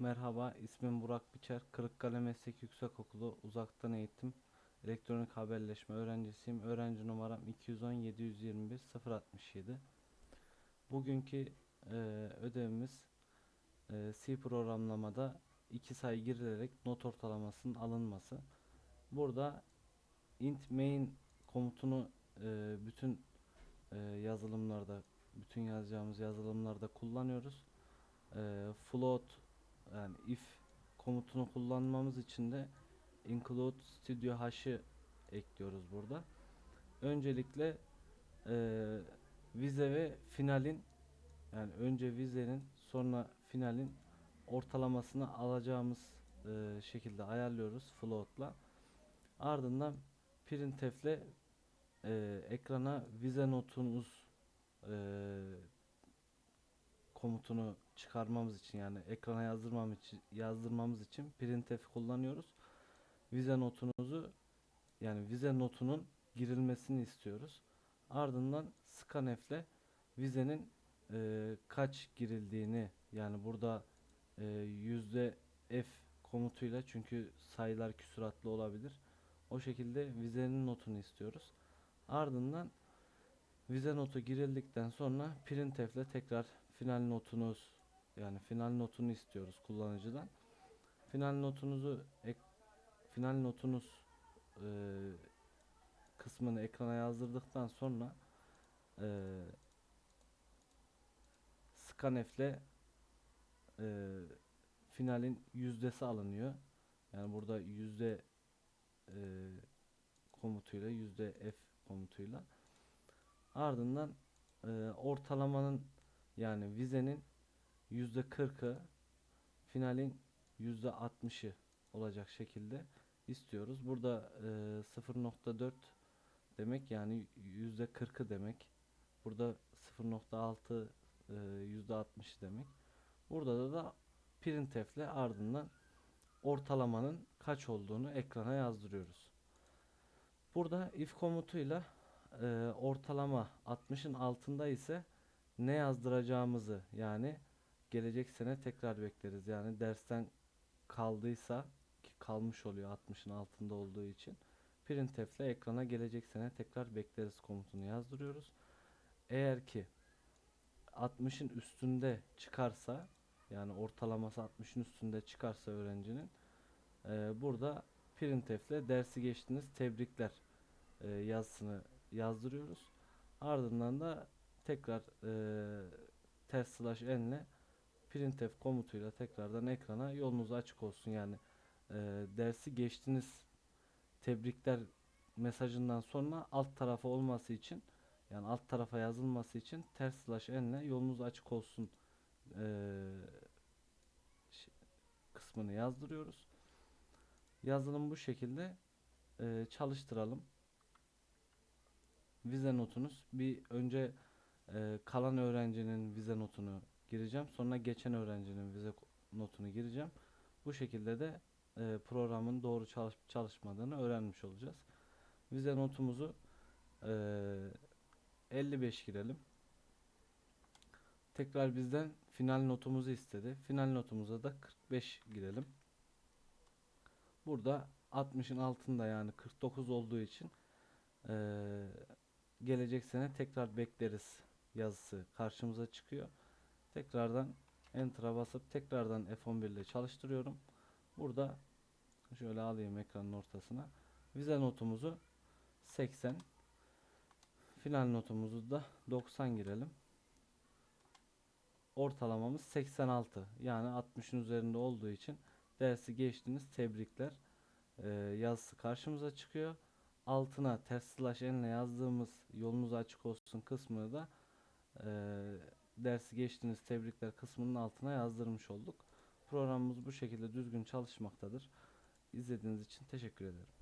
Merhaba, ismim Burak Biçer. Kırıkkale Meslek Yüksekokulu Uzaktan Eğitim Elektronik Haberleşme öğrencisiyim. Öğrenci numaram 210 721 067. Bugünkü e, ödevimiz e, C programlamada iki sayı girilerek not ortalamasının alınması. Burada int main komutunu e, bütün e, yazılımlarda, bütün yazacağımız yazılımlarda kullanıyoruz. E, float yani if komutunu kullanmamız için de include studio hash'ı ekliyoruz burada. Öncelikle e, vize ve finalin yani önce vizenin sonra finalin ortalamasını alacağımız e, şekilde ayarlıyoruz float'la. Ardından printf'le e, ekrana vize notunuz e, komutunu çıkarmamız için yani ekrana yazdırmamız için, yazdırmamız için printf kullanıyoruz. Vize notunuzu yani vize notunun girilmesini istiyoruz. Ardından scanf ile vizenin e, kaç girildiğini yani burada e, yüzde f komutuyla çünkü sayılar küsuratlı olabilir. O şekilde vizenin notunu istiyoruz. Ardından vize notu girildikten sonra printf ile tekrar final notunuz yani final notunu istiyoruz kullanıcıdan. Final notunuzu ek, final notunuz e, kısmını ekrana yazdırdıktan sonra e, scanf ile e, finalin yüzdesi alınıyor. Yani burada yüzde e, komutuyla yüzde f komutuyla ardından e, ortalamanın yani vizenin yüzde kırkı finalin yüzde 60'ı olacak şekilde istiyoruz. Burada e, 0.4 demek yani yüzde kırkı demek. Burada 0.6 e, yüzde 60 demek. Burada da da printf ile ardından ortalamanın kaç olduğunu ekrana yazdırıyoruz. Burada if komutuyla e, ortalama 60'ın altında ise ne yazdıracağımızı yani gelecek sene tekrar bekleriz. Yani dersten kaldıysa ki kalmış oluyor 60'ın altında olduğu için printf ile ekrana gelecek sene tekrar bekleriz komutunu yazdırıyoruz. Eğer ki 60'ın üstünde çıkarsa yani ortalaması 60'ın üstünde çıkarsa öğrencinin e, burada printf ile dersi geçtiniz tebrikler e, yazısını yazdırıyoruz. Ardından da tekrar e, test slash n ile printf komutuyla tekrardan ekrana yolunuz açık olsun yani e, dersi geçtiniz tebrikler mesajından sonra alt tarafa olması için yani alt tarafa yazılması için ters slash n ile yolunuz açık olsun e, kısmını yazdırıyoruz. Yazılım bu şekilde e, çalıştıralım. Vize notunuz bir önce e, kalan öğrencinin vize notunu gireceğim. Sonra geçen öğrencinin vize notunu gireceğim. Bu şekilde de e, programın doğru çalışıp çalışmadığını öğrenmiş olacağız. Vize notumuzu e, 55 girelim. Tekrar bizden final notumuzu istedi. Final notumuza da 45 girelim. Burada 60'ın altında yani 49 olduğu için e, gelecek sene tekrar bekleriz yazısı karşımıza çıkıyor. Tekrardan Enter'a basıp tekrardan F11 ile çalıştırıyorum. Burada şöyle alayım ekranın ortasına. Vize notumuzu 80 final notumuzu da 90 girelim. Ortalamamız 86. Yani 60'ın üzerinde olduğu için dersi geçtiniz. Tebrikler. Ee, yazısı karşımıza çıkıyor. Altına test slash n ile yazdığımız yolunuz açık olsun kısmını da e, dersi geçtiğiniz tebrikler kısmının altına yazdırmış olduk. Programımız bu şekilde düzgün çalışmaktadır. İzlediğiniz için teşekkür ederim.